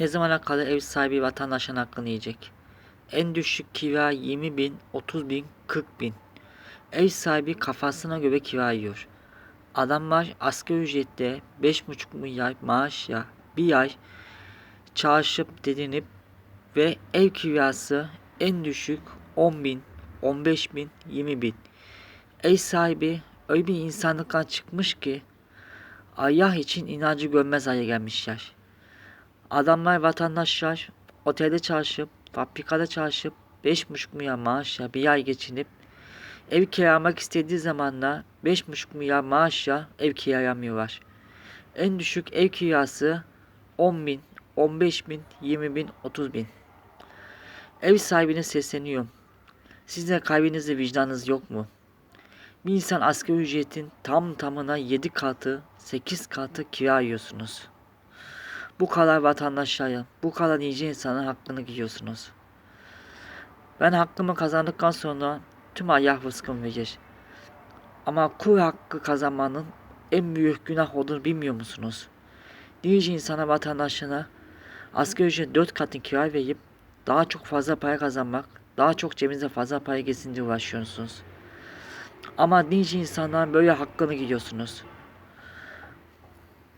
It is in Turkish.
Ne zamana kadar ev sahibi vatandaşın hakkını yiyecek? En düşük kira 20 bin, 30 bin, 40 bin. Ev sahibi kafasına göre kira yiyor. Adamlar asgari ücretle 5,5 milyar maaşla bir ay çalışıp dedinip ve ev kirası en düşük 10 bin, 15 bin, 20 bin. Ev sahibi öyle bir insanlıktan çıkmış ki Allah için inancı görmez hale gelmişler. Adamlar vatandaşlar otelde çalışıp, fabrikada çalışıp 5,5 milyar maaşla bir ay geçinip ev kiralamak istediği zaman da 5,5 milyar maaşla ev kiralamıyorlar. En düşük ev kirası 10 bin, 15 bin, 20 bin, 30 bin. Ev sahibine sesleniyorum. Sizin kalbinizde vicdanınız yok mu? Bir insan asgari ücretin tam tamına 7 katı, 8 katı kira yiyorsunuz. Bu kadar vatandaşlara, bu kadar nice insanın hakkını giyiyorsunuz. Ben hakkımı kazandıktan sonra tüm Allah rızkımı verir. Ama kul hakkı kazanmanın en büyük günah olduğunu bilmiyor musunuz? Nice insana vatandaşına asgari ücret 4 katını kira verip daha çok fazla para kazanmak, daha çok cebinize fazla para geçsin diye uğraşıyorsunuz. Ama nice insanların böyle hakkını giyiyorsunuz.